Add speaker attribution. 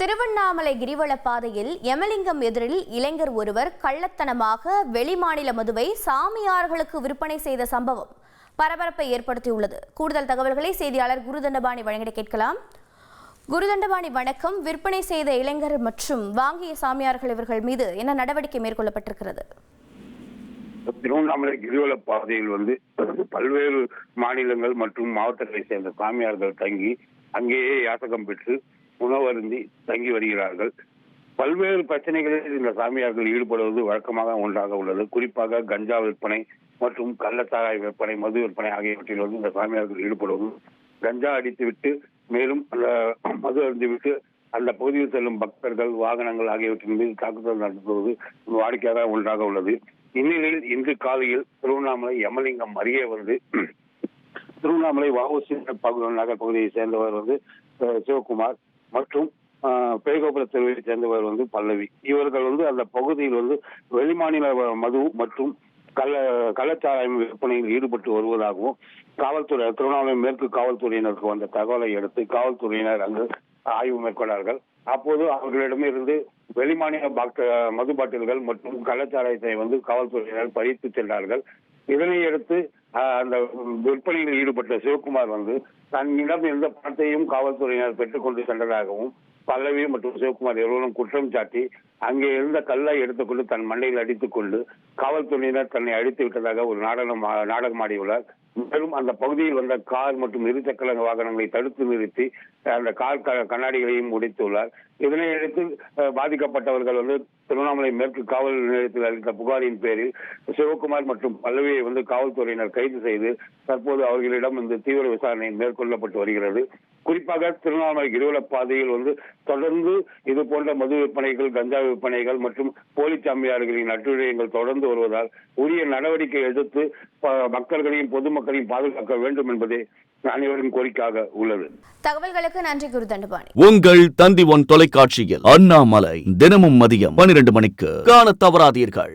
Speaker 1: திருவண்ணாமலை கிரிவல பாதையில் யமலிங்கம் எதிரில் இளைஞர் ஒருவர் கள்ளத்தனமாக வெளிமாநில மதுவை சாமியார்களுக்கு விற்பனை செய்த சம்பவம் பரபரப்பை ஏற்படுத்தியுள்ளது. கூடுதல் தகவல்களை செய்தியாளர் குருதண்டபாணி வழங்கிட கேட்கலாம். குருதண்டபாணி வணக்கம். விற்பனை செய்த இளைஞர் மற்றும் வாங்கிய சாமியார்கள் இவர்கள் மீது என்ன நடவடிக்கை மேற்கொள்ளப்பட்டிருக்கிறது?
Speaker 2: திருவண்ணாமலை கிரிவல பாதையில் வந்து பல்வேறு மாநிலங்கள் மற்றும் மாவட்டங்களை சேர்ந்த சாமியார்கள் தங்கி அங்கேயே யாசகம் பெற்று உணவருந்தி தங்கி வருகிறார்கள். பல்வேறு பிரச்சனைகளில் இந்த சாமியார்கள் ஈடுபடுவது வழக்கமாக ஒன்றாக உள்ளது. குறிப்பாக கஞ்சா விற்பனை மற்றும் கள்ளச்சாராய விற்பனை மது விற்பனை ஆகியவற்றில் வந்து இந்த சாமியார்கள் ஈடுபடுவது கஞ்சா அடித்துவிட்டு மேலும் அந்த மது அருந்திவிட்டு அந்த பகுதியில் செல்லும் பக்தர்கள் வாகனங்கள் ஆகியவற்றின் மீது தாக்குதல் நடத்துவது வாடிக்கையாக ஒன்றாக உள்ளது. இந்நிலையில் இன்று காலையில் திருவண்ணாமலை யமலிங்கம் அருகே வந்து திருவண்ணாமலை வஉசி பகு- நகர் பகுதியை சேர்ந்தவர் வந்து சிவகுமார் மற்றும் அஹ், தெருவை சேர்ந்தவர் வந்து பல்லவி. இவர்கள் வந்து அந்த பகுதியில் வந்து வெளிமாநில மது மற்றும் கள்ள கள்ளச்சாராயம் விற்பனையில் ஈடுபட்டு வருவதாகவும் காவல்துறை திருவண்ணாமலை மேற்கு காவல்துறையினருக்கு வந்த தகவலை எடுத்து காவல்துறையினர் அங்கு ஆய்வு மேற்கொண்டார்கள். அப்போது அவர்களிடமிருந்து வெளிமாநில மது பாட்டில்கள் மற்றும் கள்ளச்சாராயத்தை வந்து காவல்துறையினர் பறித்து சென்றார்கள். இதனை அடுத்து அந்த விற்பனையில் ஈடுபட்ட சிவகுமார் வந்து தன்னிடம் எந்த பணத்தையும் காவல்துறையினர் பெற்றுக்கொண்டு சென்றதாகவும் பல்லவி மற்றும் சிவகுமார் இருவரும் குற்றம் சாட்டி அங்கே இருந்த கல்லை எடுத்துக்கொண்டு தன் மண்டையில் அடித்துக் கொண்டு காவல்துறையினர் தன்னை அடித்து விட்டதாக ஒரு நாடகம் நாடகமாடியுள்ளார் மேலும் அந்த பகுதியில் வந்த கார் மற்றும் இருசக்கர வாகனங்களை தடுத்து நிறுத்தி அந்த கார் க- கண்ணாடிகளையும் உடைத்துள்ளார் இதனையடுத்து பாதிக்கப்பட்டவர்கள் வந்து திருவண்ணாமலை மேற்கு காவல் நிலையத்தில் அளித்த புகாரின் பேரில் சிவகுமார் மற்றும் பல்லவியை வந்து காவல்துறையினர் கைது செய்து தற்போது அவர்களிடம் இந்த தீவிர விசாரணை மேற்கொள்ளப்பட்டு வருகிறது. குறிப்பாக திருவண்ணாமலை கிரிவல பாதையில் வந்து தொடர்ந்து இது போன்ற மது விற்பனைகள் கஞ்சா விற்பனைகள் மற்றும் போலி சாமியார்களின் அட்டுழியங்கள் தொடர்ந்து வருவதால் உரிய நடவடிக்கை எடுத்து ப- மக்கள்களையும் பொதுமக்களையும் பாதுகாக்க வேண்டும் என்பதே அனைவரின் கோரிக்கையாக உள்ளது.
Speaker 1: தகவல்களுக்கு நன்றி குருதண்டபாணி
Speaker 3: உங்கள் தந்தி ஒன் தொலைக்காட்சியில் அண்ணாமலை தினமும் மதியம் பனிரெண்டு மணிக்கு காணத் தவறாதீர்கள்.